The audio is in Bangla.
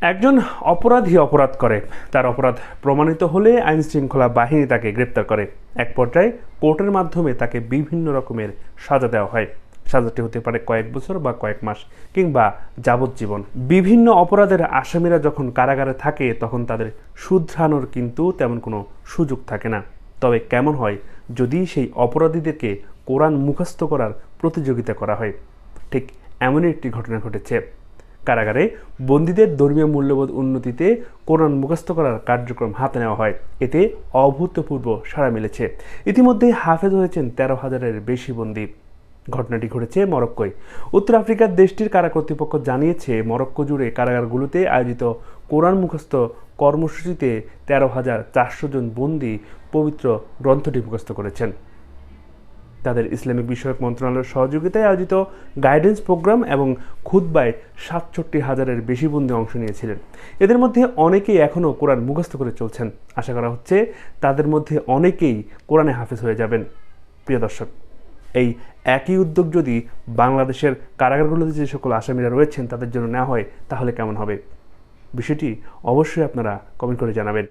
একজন অপরাধী অপরাধ করে। তার অপরাধ প্রমাণিত হলে আইন শৃঙ্খলা বাহিনী তাকে গ্রেপ্তার করে। এক পর্যায়ে কোর্টের মাধ্যমে তাকে বিভিন্ন রকমের সাজা দেওয়া হয়। সাজাটি হতে পারে কয়েক বছর বা কয়েক মাস কিংবা যাবজ্জীবন। বিভিন্ন অপরাধের আসামিরা যখন কারাগারে থাকে, তখন তাদের শুধরানোর কিন্তু তেমন কোনো সুযোগ থাকে না। তবে কেমন হয়, যদি সেই অপরাধীদেরকে কোরআন মুখস্থ করার প্রতিযোগিতা করা হয়, ঠিক এমনই একটি ঘটনা ঘটেছে। কারাগারে বন্দীদের ধর্মীয় মূল্যবোধ উন্নতিতে কোরআন মুখস্থ করার কার্যক্রম হাতে নেওয়া হয়। এতে অভূতপূর্ব সাড়া মিলেছে। ইতিমধ্যে হাফেজ হয়েছেন তেরো হাজারের বেশি বন্দী। ঘটনাটি ঘটেছে মরক্কোয়। উত্তর আফ্রিকার দেশটির কারা কর্তৃপক্ষ জানিয়েছে, মরক্কো জুড়ে কারাগারগুলোতে আয়োজিত কোরআন মুখস্থ কর্মসূচিতে তেরো হাজার চারশো জন বন্দী পবিত্র গ্রন্থটি মুখস্থ করেছেন। তাদের ইসলামিক বিষয়ক মন্ত্রণালয়ের সহযোগিতায় আয়োজিত গাইডেন্স প্রোগ্রাম এবং খুদ্বায় সাতষট্টি হাজারের বেশি বন্দী অংশ নিয়েছিলেন। এদের মধ্যে অনেকেই এখনও কোরআন মুখস্থ করে চলছেন। আশা করা হচ্ছে তাদের মধ্যে অনেকেই কোরআনে হাফেজ হয়ে যাবেন। প্রিয় দর্শক, এই একই উদ্যোগ যদি বাংলাদেশের কারাগারগুলোতে যে সকল আসামিরা রয়েছেন তাদের জন্য নেওয়া হয়, তাহলে কেমন হবে? বিষয়টি অবশ্যই আপনারা কমেন্ট করে জানাবেন।